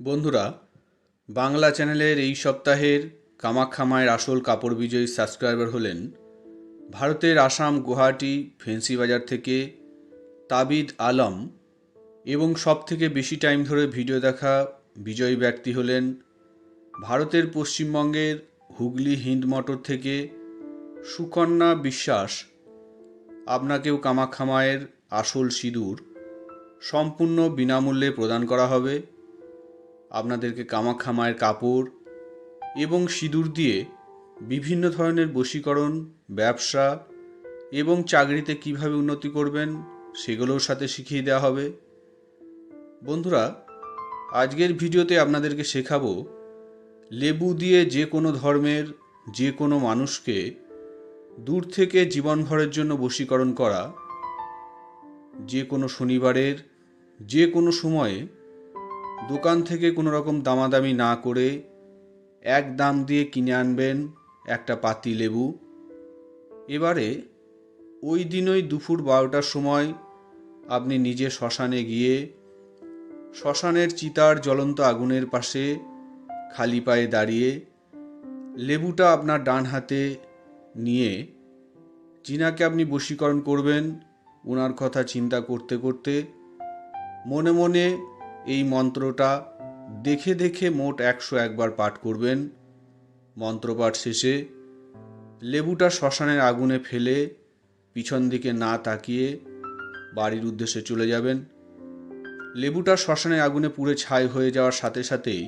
বন্ধুরা, বাংলা চ্যানেলের এই সপ্তাহের কামাখ্যা মায়ের আসল কাপড় বিজয়ী সাবস্ক্রাইবার হলেন ভারতের আসাম, গুয়াহাটি ফেন্সি বাজার থেকে তাবিদ আলম এবং সব থেকে বেশি টাইম ধরে ভিডিও দেখা বিজয়ী ব্যক্তি হলেন ভারতের পশ্চিমবঙ্গের হুগলি হিন্দ মোটর থেকে সুকন্যা বিশ্বাস। আপনাকেও কামাখ্যা মায়ের আসল সিঁদুর সম্পূর্ণ বিনামূল্যে প্রদান করা হবে। আপনাদেরকে কামাখ্যা মায়ের কাপড় এবং সিঁদুর দিয়ে বিভিন্ন ধরনের বশীকরণ, ব্যবসা এবং চাকরিতে কীভাবে উন্নতি করবেন সেগুলোর সাথে শিখিয়ে দেওয়া হবে। বন্ধুরা, আজকের ভিডিওতে আপনাদেরকে শেখাবো লেবু দিয়ে যে কোনো ধর্মের, যে কোনো মানুষকে দূর থেকে জীবনভরের জন্য বশীকরণ করা। যে কোনো শনিবারের, যে কোনো সময়ে দোকান থেকে কোনো রকম দামাদামি না করে এক দাম দিয়ে কিনে আনবেন একটা পাতি লেবু। এবারে ওই দিনই দুপুর বারোটার সময় আপনি নিজে শ্মশানে গিয়ে শ্মশানের চিতার জ্বলন্ত আগুনের পাশে খালি পায়ে দাঁড়িয়ে লেবুটা আপনার ডান হাতে নিয়ে যিনাকে আপনি বশীকরণ করবেন ওনার কথা চিন্তা করতে করতে মনে মনে এই মন্ত্রটা দেখে দেখে মোট একশো একবার পাঠ করবেন। মন্ত্রপাঠ শেষে লেবুটা শ্মশানের আগুনে ফেলে পিছন দিকে না তাকিয়ে বাড়ির উদ্দেশ্যে চলে যাবেন। লেবুটা শ্মশানের আগুনে পুড়ে ছাই হয়ে যাওয়ার সাথে সাথেই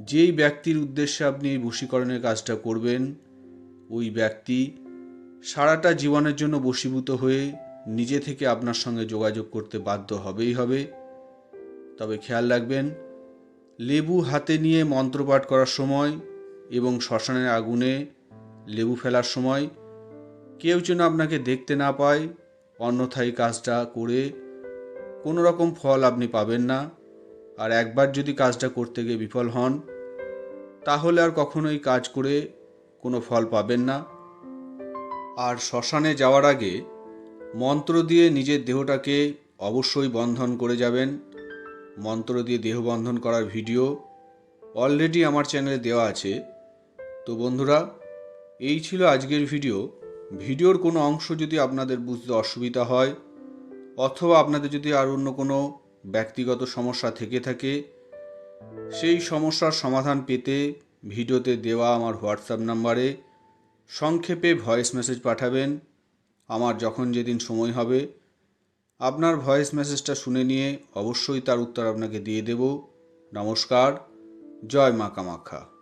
যেই ব্যক্তির উদ্দেশ্যে আপনি এই বশীকরণের কাজটা করবেন, ওই ব্যক্তি সারাটা জীবনের জন্য বশীভূত হয়ে নিজে থেকে আপনার সঙ্গে যোগাযোগ করতে বাধ্য হবেই হবে। তবে খেয়াল রাখবেন, লেবু হাতে নিয়ে মন্ত্রপাঠ করার সময় এবং শ্মশানের আগুনে লেবু ফেলার সময় কেউ যেন আপনাকে দেখতে না পায়, অন্যথায় কাজটা করে কোনো রকম ফল আপনি পাবেন না। আর একবার যদি কাজটা করতে গিয়ে বিফল হন, তাহলে আর কখনোই কাজ করে কোনো ফল পাবেন না। আর শ্মশানে যাওয়ার আগে মন্ত্র দিয়ে নিজের দেহটাকে অবশ্যই বন্ধন করে যাবেন। মন্ত্র দিয়ে দেহবন্ধন করার ভিডিও অলরেডি আমার চ্যানেলে দেওয়া আছে। তো বন্ধুরা, এই ছিল আজকের ভিডিও। ভিডিওর কোনো অংশ যদি আপনাদের বুঝতে অসুবিধা হয়, অথবা আপনাদের যদি আর অন্য কোনো ব্যক্তিগত সমস্যা থেকে থাকে, সেই সমস্যার সমাধান পেতে ভিডিওতে দেওয়া আমার হোয়াটসঅ্যাপ নাম্বারে সংক্ষেপে ভয়েস মেসেজ পাঠাবেন। আমার যখন যেদিন সময় হবে আপনার ভয়েস মেসেজটা শুনে নিয়ে অবশ্যই তার উত্তর আপনাকে দিয়ে দেব। নমস্কার, জয় মা কামাখ্যা।